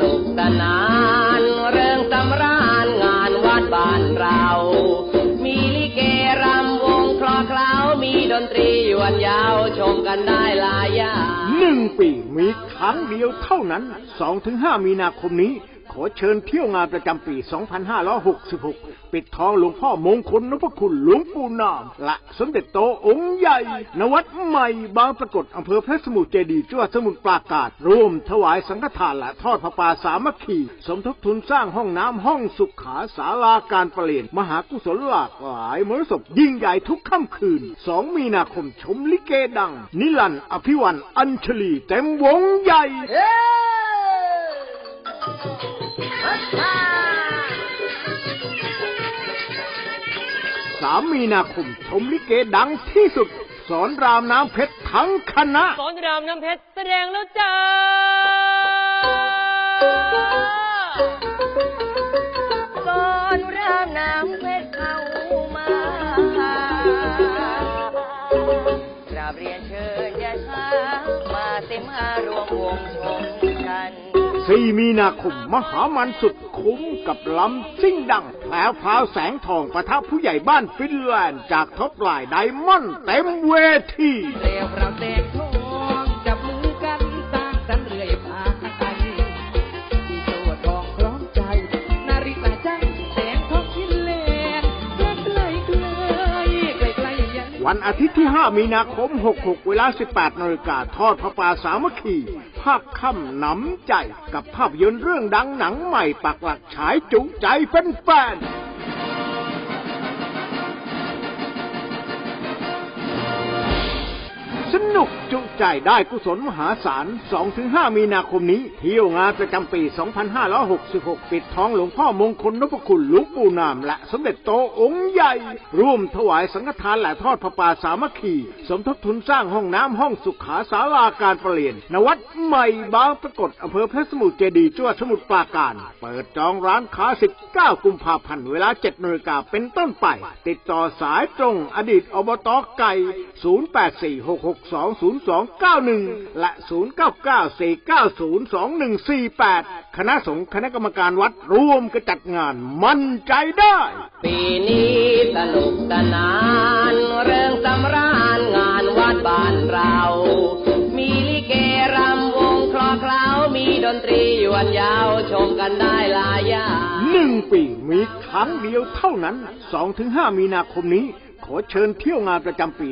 นุกสนาน เรื่องสำราญงานวัดบ้านเรา มีลิเกรำวงคลอเคล้ามีดนตรีหยวนยาวชมกันได้หลายอย่างหนึ่งปีมีครั้งเดียวเท่านั้น2ถึง5มีนาคมนี้ ขอเชิญเที่ยวงานประจำปี 2566 ปิดทองหลวงพ่อมงคลนพคุณหลวงปู่นาม และสมเด็จโตองค์ใหญ่ นวัดใหม่บางปรากฏอำเภอพระสมุทรเจดีย์จังหวัดสมุทรปราการร่วมถวายสังฆทานและทอดพระป่าสามัคคี สมทบทุนสร้างห้องน้ำห้องสุขาศาลาการประเรียน มหากุศลหลากหลายมรสพยิ่งใหญ่ทุกค่ำคืน 2 มีนาคมชมลิเกดัง นิรันอภิวันอัญชลีเต็มวงใหญ่ สามมีนาคมชมลิเกดังที่สุด สอนรามน้ำเพชรทั้งคณะ สอนรามน้ำเพชรแสดงแล้วจ้าก่อนรามน้ำเพชรเข้ามาราบเรียนเชิญยาช้ามาเต็มอารวมวงช สี่มีนาคมมหามันสุดคุ้มกับลำซิ่งดังแผลพาวแสงทองประทับผู้ใหญ่บ้านฟินแลนด์จากท็อปไลน์ไดมอนด์เต็มเวที วันอาทิตย์ที่ 5 มีนาคม 66 เวลา 18นาฬิกาทอดพระป่าสามัคคี ภาพค่ำหนำใจกับภาพยนตร์เรื่องดังหนังใหม่ปักหลักฉายจุใจเป็นแฟน สนุกจุใจได้กุศลมหาศาล 2-5 มีนาคมนี้ เที่ยวงานประจำปี 2566 ปิดท้องหลวงพ่อมงคลนพคุณหลวงปู่นาม และสมเด็จโตองค์ใหญ่ ร่วมถวายสังฆทานและทอดพระป่าสามัคคี สมทบทุนสร้างห้องน้ำห้องสุขาศาลาการประเรียนนวัดใหม่บางปรากฏอำเภอพระสมุทรเจดีย์จังหวัดสมุทรปราการ เปิดจองร้านค้า 19 กุมภาพันธ์เวลา7นาฬิกาเป็นต้นไป ติดต่อสายตรงอดีตอบตไก่0846620291 และ 0994902148 คณะสงฆ์คณะกรรมการวัดร่วมกระจัดงานมั่นใจได้ ปีนี้สนุกสนาน เรื่องสำราญงานวัดบ้านเรา มีลิเกรำวงคลอเคล้ามีดนตรีหยวนยาวชมกันได้หลายอย่างหนึ่งปีมีครั้งเดียวเท่านั้น 2-5 มีนาคมนี้ ขอเชิญเที่ยวงานประจำปี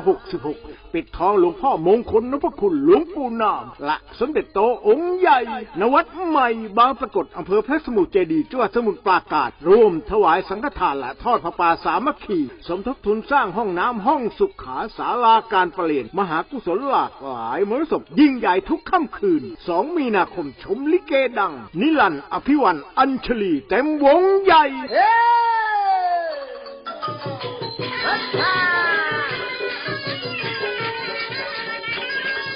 2566 ปิดทองหลวงพ่อมงคลนพคุณหลวงปู่นามและสมเด็จโตองค์ใหญ่ นวัดใหม่บางปรากฏอำเภอพระสมุทรเจดีย์จังหวัดสมุทรปราการร่วมถวายสังฆทานและทอดพระป่าสามัคคี สมทบทุนสร้างห้องน้ำห้องสุขาศาลาการประเรียน มหากุศลหลากหลายมรสพยิ่งใหญ่ทุกค่ำคืน 2 มีนาคมชมลิเกดัง นิรันอภิวันอัญชลีเต็มวงใหญ่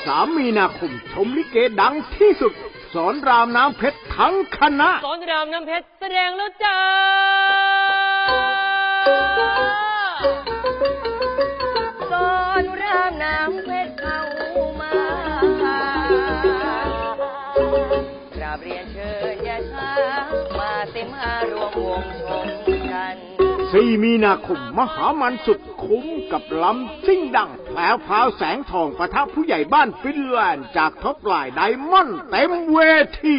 สามมีนาคมชมลิเกดังที่สุด สอนรามน้ำเพชรทั้งคณะ สอนรามน้ำเพชรแสดงแล้วจ้าก่อนรามน้ำเพชรเข้ามา กราบเรียนเชิญยาช้ามาเต็มอารวมวงชม สี่มีนาคมมหามันสุดคุ้มกับลำซิ่งดังแผลพราวแสงทองประทับผู้ใหญ่บ้านฟินแลนด์จากท็อปไลน์ไดมอนด์เต็มเวที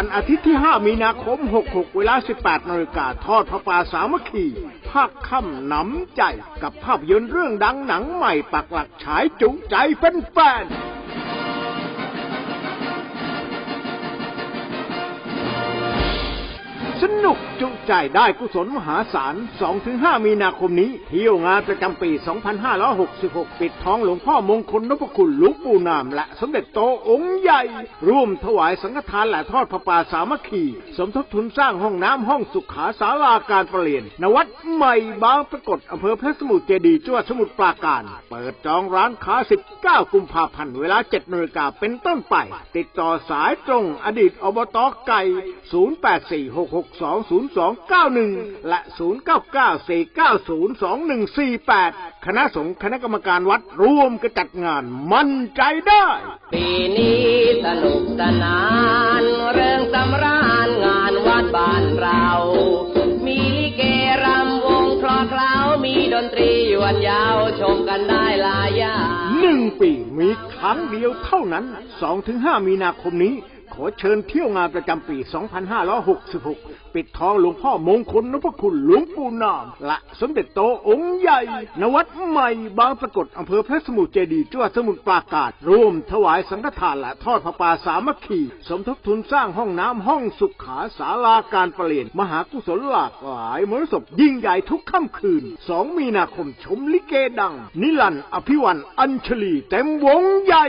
วันอาทิตย์ที่ 5 มีนาคม 66 เวลา 18นาฬิกาทอดพระป่าสามัคคี ภาคค่ำหนำใจกับภาพยนตร์เรื่องดังหนังใหม่ปักหลักฉายจุใจแฟนๆ สนุกจุใจได้กุศลมหาศาล 2-5 มีนาคมนี้ เที่ยวงานประจำปี 2566 ปิดทองหลวงพ่อมงคลนพคุณหลวงปู่นาม และสมเด็จโตองค์ใหญ่ ร่วมถวายสังฆทานและทอดพระป่าสามัคคี สมทบทุนสร้างห้องน้ำห้องสุขาศาลาการประเรียน นวัดใหม่บางปรากฏอำเภอพระสมุทรเจดีย์จังหวัดสมุทรปราการ เปิดจองร้านค้า 19 กุมภาพันธ์เวลา7นาฬิกาเป็นต้นไป ติดต่อสายตรงอดีตอบตไก่0846620291 และ 0994902148 คณะสงฆ์คณะกรรมการวัดร่วมกันจัดงานมั่นใจได้ ปีนี้สนุกสนาน เรื่องสำราญงานวัดบ้านเรา มีลิเกรำวงคลอเคล้ามีดนตรีหยวนยาวชมกันได้หลายอย่างหนึ่งปีมีครั้งเดียวเท่านั้น 2-5 มีนาคมนี้ข อเชิญเที่ยวงานประจำปี 2566 ปิดทองหลวงพ่อมงคลนพคุณหลวงปู่นามและสมเด็จโตองค์ใหญ่ นวัดใหม่บางปรากฏอำเภอพระสมุทรเจดีย์จังหวัดสมุทรปราการร่วมถวายสังฆทานและทอดพระป่าสามัคคี สมทบทุนสร้างห้องน้ำห้องสุขาศาลาการประเรียน มหากุศลหลากหลายมรสพยิ่งใหญ่ทุกค่ำคืน 2 มีนาคมชมลิเกดัง นิรันอภิวันอัญชลีเต็มวงใหญ่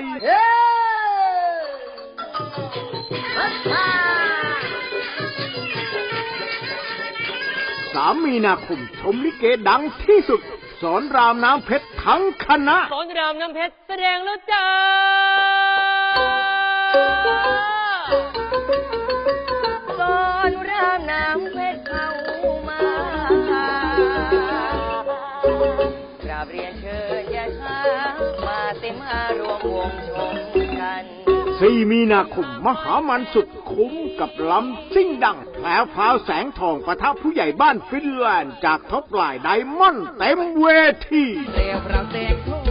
สามมีนาคมชมลิเกดังที่สุด สอนรามน้ำเพชรทั้งคณะ สอนรามน้ำเพชรแสดงแล้วจ้า สอนรามน้ำเพชรเข้ามา มีนาคมมหามันสุดคุ้มกับลำซิ่งดังแผลวพราวแสงทองประทับผู้ใหญ่บ้านฟินแลนด์จากท็อปไลน์ไดมอนด์เต็มเวทีเรียวเราแสงทอ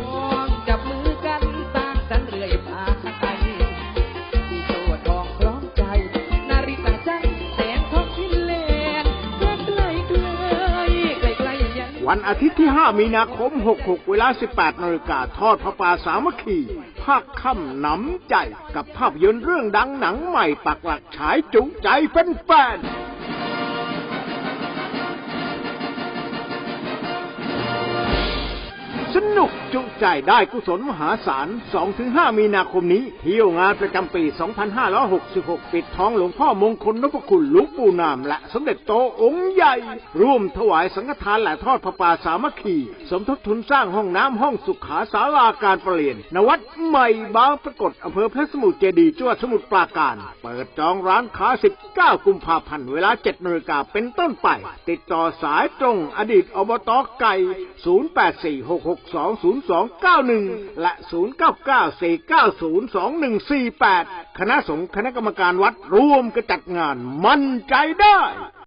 งจับมือกันสร้างสรรค์เรื่อยพาไปที่โตทองพร้อมใจ นาริตาจันแสงทองฟินแลนด์ใกล้ใกล้ใกล้ใกล้ยันวันอาทิตย์ที่ 5 มีนาคม 66 เวลา 18นาฬิกาทอดพระป่าสามัคคี ภาคค่ำหนำใจกับภาพยนตร์เรื่องดังหนังใหม่ปักหลักฉายจุใจแฟนๆ นุกจุใจได้กุศลมหาศาล 2-5 มีนาคมนี้ เที่ยวงานประจำปี 2566 ปิดท้องหลวงพ่อมงคลนพคุณหลวงปู่นาม และสมเด็จโตองค์ใหญ่ ร่วมถวายสังฆทานและทอดพระป่าสามัคคี สมทบทุนสร้างห้องน้ำห้องสุขาศาลาการประเรียนนวัดใหม่บางปรากฏอำเภอพระสมุทรเจดีจังหวัดสมุทรปราการ เปิดจองร้านค้า 19 กุมภาพันธ์เวลา7นาฬิกาเป็นต้นไป ติดต่อสายตรงอดีตอบตไก่020291 และ 0994902148 คณะสงฆ์คณะกรรมการวัดร่วมกระจัดงานมั่นใจได้